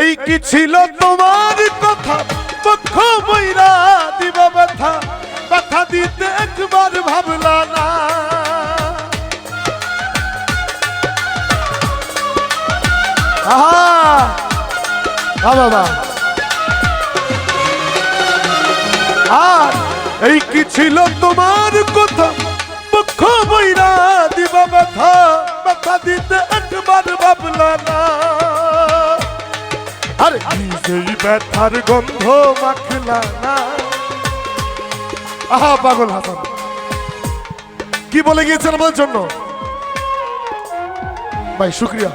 এই কি ছিল তোমার কথা? পক্ষ বইরা দিব ব্যথা। ব্যথা দিতে একবার ভাবলা না। আর এই কি ছিল তোমার কথা? পক্ষ বইরা দিব ব্যথা। ব্যথা দিতে একবার ভাবলা না। নিজেই ব্যথার গন্ধ মাখলা না। আহা, পাগল হাসান। কি বলে গিয়েছেন আমার জন্য? ভাই, শুক্রিয়া।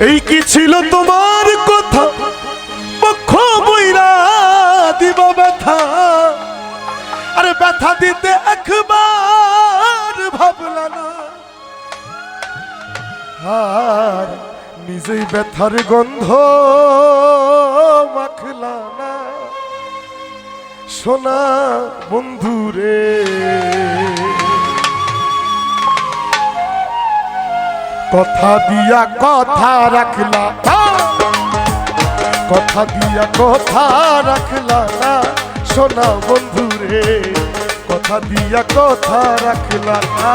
এই কি ছিল তোমার কথা? আর নিজেই ব্যথার গন্ধ, মাখলা না। সোনা বন্ধুরে, কথা দিয়া কথা রাখলা। কথা দিয়া কথা রাখলা না। সোনা বন্ধুরে, কথা দিয়া কথা রাখলা না।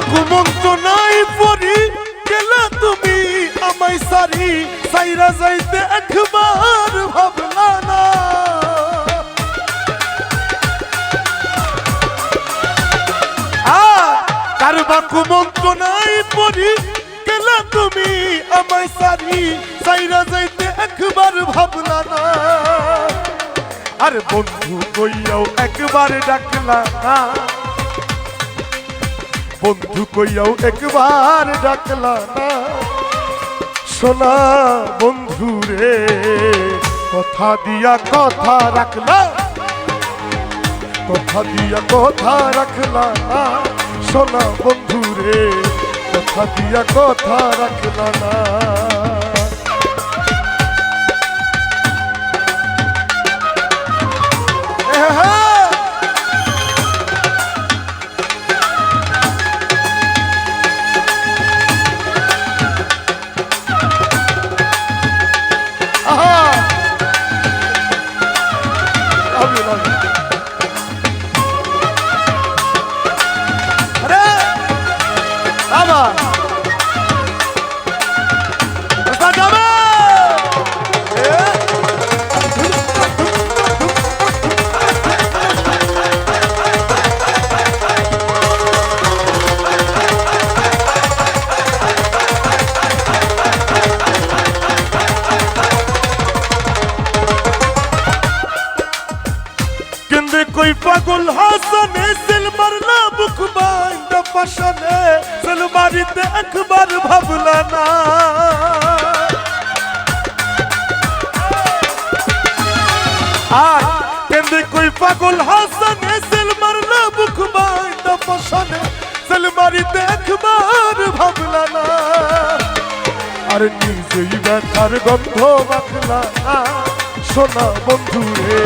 ওস্তাদ কারবাকু মন্ত নাই পরি গেলে তুমি আমায় সারি, সাইরা যাইতে একবার ভাবলা না। কারবাকু মন্ত নাই পরি গেলে তুমি আমায় সারি, সাইরা যাইতে একবার ভাবলা না। আর বন্ধু কইয়াও একবার ডাকলা না। বন্ধু কইয়াও একবার ডাকলা না। সোনা বন্ধু রে, কথা দিয়া কথা রাখলা। কথা দিয়া কথা রাখলা না। সোনা বন্ধু রে, কথা দিয়া কথা রাখলা না। কেন্দ্রে কই পাগল হাসানে সেল মারলা বুক বাইন্দা পাশানে সেল মারিতে একবার ভাবলা না। আর কেন্দ্রে কই পাগল হাসানে সেল মারলা বুক বাইন্দা পাশানে সেল মারিতে একবার ভাবলা না। আর নিজেই ব্যথার গন্ধ মাখলা না। সোনা বন্ধু রে